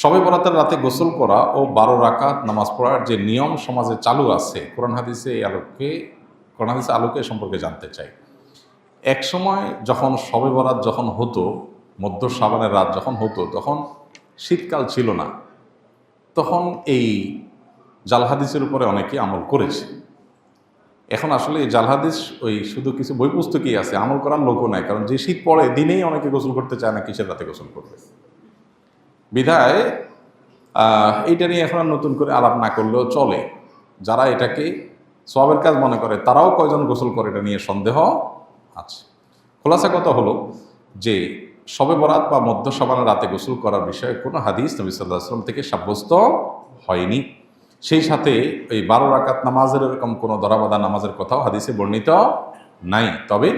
সবে বরাতের রাতে গোসল করা ও বারো রাকাত নামাজ পড়ার যে নিয়ম সমাজে চালু আছে, কোরআন হাদিসে এই আলোকে, কোরআন হাদিসে আলোকে সম্পর্কে জানতে চাই। এক সময় যখন সবে বরাত যখন হতো, মধ্য সাবানের রাত যখন হতো, তখন শীতকাল ছিল না। তখন এই জাল হাদিসের উপরে অনেকে আমল করেছে। এখন আসলে এই জাল হাদিস, ওই শুধু কিছু বই পুস্তকই আছে, আমল করার লোকও নাই, কারণ যে শীত পড়ে, দিনেই অনেকে গোসল করতে চায় না, কিসের রাতে গোসল করবে? বিধায় এইটা নিয়ে এখন আর নতুন করে আলাপ না করলেও চলে। যারা এটাকে সবের কাজ মনে করে, তারাও কয়জন গোসল করে এটা নিয়ে সন্দেহ আছে। খোলাসা কথা হলো যে, সবে বরাত বা মধ্য সবানের রাতে গোসল করার বিষয়ে কোনো হাদিস নবী সাল্লাহ আসলাম থেকে সাব্যস্ত হয়নি। সেই সাথে এই বারো রাকাত নামাজের এরকম কোনো দরাবাদা নামাজের কথাও হাদিসে বর্ণিত নাই। তবে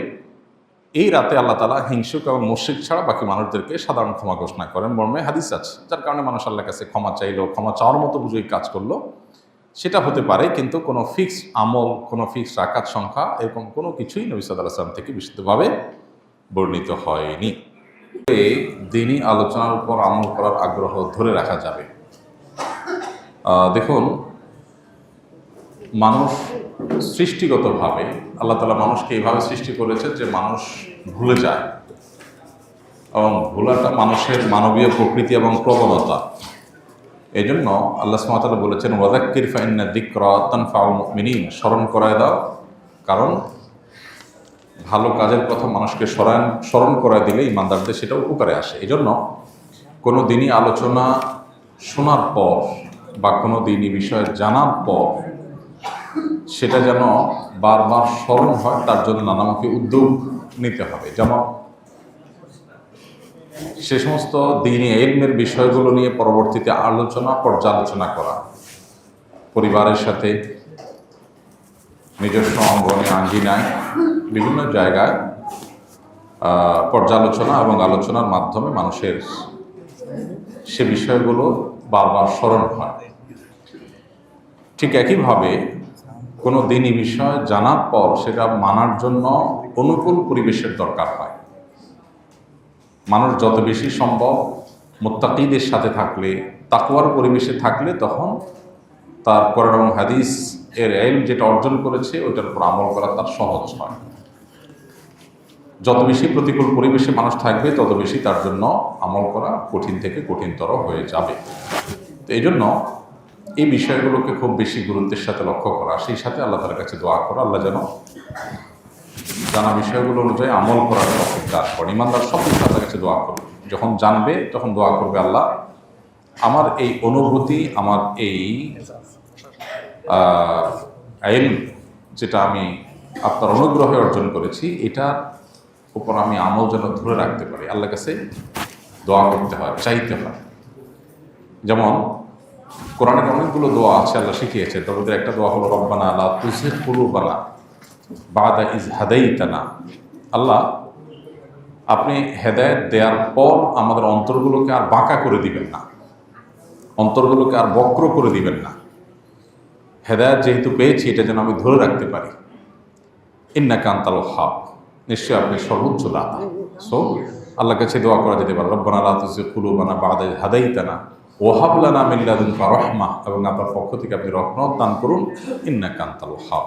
এই রাতে আল্লাহ তালা হিংসুক এবং মুর্শিক ছাড়া বাকি মানুষদেরকে সাধারণ ক্ষমা ঘোষণা করেন মর্মে হাদিস আছে। যার কারণে মানুষ আল্লাহর কাছে ক্ষমা চাইলো, ক্ষমা চাওয়ার মতো বুঝেই কাজ করল। সেটা হতে পারে, কিন্তু কোনো ফিক্স আমল, কোনো ফিক্স রাকাত সংখ্যা এরকম কোনো কিছুই নবী সাল্লাহ আসলাম থেকে বিশুদ্ধভাবে বর্ণিত হয়নি। দিনই আলোচনার উপর আমল করার আগ্রহ ধরে রাখা যাবে। দেখুন, মানুষ সৃষ্টিগতভাবে আল্লাহ তালা মানুষকে এইভাবে সৃষ্টি করেছে যে মানুষ ভুলে যায়। এবং ভুলাটা মানুষের মানবীয় প্রকৃতি এবং প্রবণতা। এই জন্য আল্লাহ সুমাতালা বলেছেন ওয়াদাক্কির ফাইন্না দিক্রা তানফাউল মিনিন স্মরণ করায় দাও। কারণ ভালো কাজের কথা মানুষকে স্মরণ স্মরণ করায় দিলে ইমানদারদের সেটা উপকারে আসে। এই জন্য কোনো দিনই আলোচনা শোনার পর বা কোনো দিনই বিষয়ে জানার পর সেটা যেন বারবার স্মরণ হয়, তার জন্য নানামুখী উদ্যোগ নিতে হবে। যেমন সে সমস্ত দিনে এলমের বিষয়গুলো নিয়ে পরবর্তীতে আলোচনা, পর্যালোচনা করা। পরিবারের সাথে নিজস্ব অঙ্গনে আঙ্গিনায় বিভিন্ন জায়গায় পর্যালোচনা এবং আলোচনার মাধ্যমে মানুষের সে বিষয়গুলো বারবার স্মরণ হয়। ঠিক একইভাবে কোনো দিনই বিষয় জানার পর সেটা মানার জন্য অনুকূল পরিবেশের দরকার হয়। মানুষ যত বেশি সম্ভব মোত্তাকিদের সাথে থাকলে তাকুয়ার পরিবেশে থাকলে তখন তার কোরআন এবং হাদিস এর এল যেটা অর্জন করেছে, ওইটার উপর আমল করা তার সহজ হয়। যত বেশি প্রতিকূল পরিবেশে মানুষ থাকবে, তত বেশি তার জন্য আমল করা কঠিন থেকে কঠিনতর হয়ে যাবে। তো এই জন্য এই বিষয়গুলোকে খুব বেশি গুরুত্বের সাথে লক্ষ্য করা। সেই সাথে আল্লাহ তার কাছে দোয়া করা। আল্লাহ যেন জানা বিষয়গুলো অনুযায়ী আমল করার তৌফিক দান করেন। ইমানদার সব কিছু কাছে দোয়া করবে যখন জানবে, তখন দোয়া করবে আল্লাহ, আমার এই অনুভূতি, আমার এই আইন যেটা আমি আপনার অনুগ্রহে অর্জন করেছি এটার উপর আমি আমল যেন ধরে রাখতে পারি। আল্লাহর কাছে দোয়া করতে হয়, চাইতে হয়। যেমন কোরআনের অনেকগুলো দোয়া আছে, আল্লাহ শিখিয়েছে। মধ্যে একটা দোয়া হলো, রব্বানা আল্লাহ তুসির কুলুবানা বাদা ইজ হাদাইতানা। আল্লাহ, আপনি হেদায়েত দেওয়ার পর আমাদের অন্তরগুলোকে আর বাঁকা করে দিবেন না। অন্তরগুলোকে আর বক্র করে দিবেন না। হেদায়ত যেহেতু পেয়েছি, এটা যেন আমি ধরে রাখতে পারি। ইন্না কান্তাল হাব নিশ্চয়ই আপনি সর্বোচ্চ দাতা। সো আল্লাহ কাছে দোয়া করা যেতে পারে, রব্বানা রাতুসে কুলুবানা বাদা হাদাইতানা। ওহাবলানা মিল্লাদুন রহমা এবং আপনার পক্ষ থেকে আপনি রহমত দান করুন। ইন্না কান্তাল হাব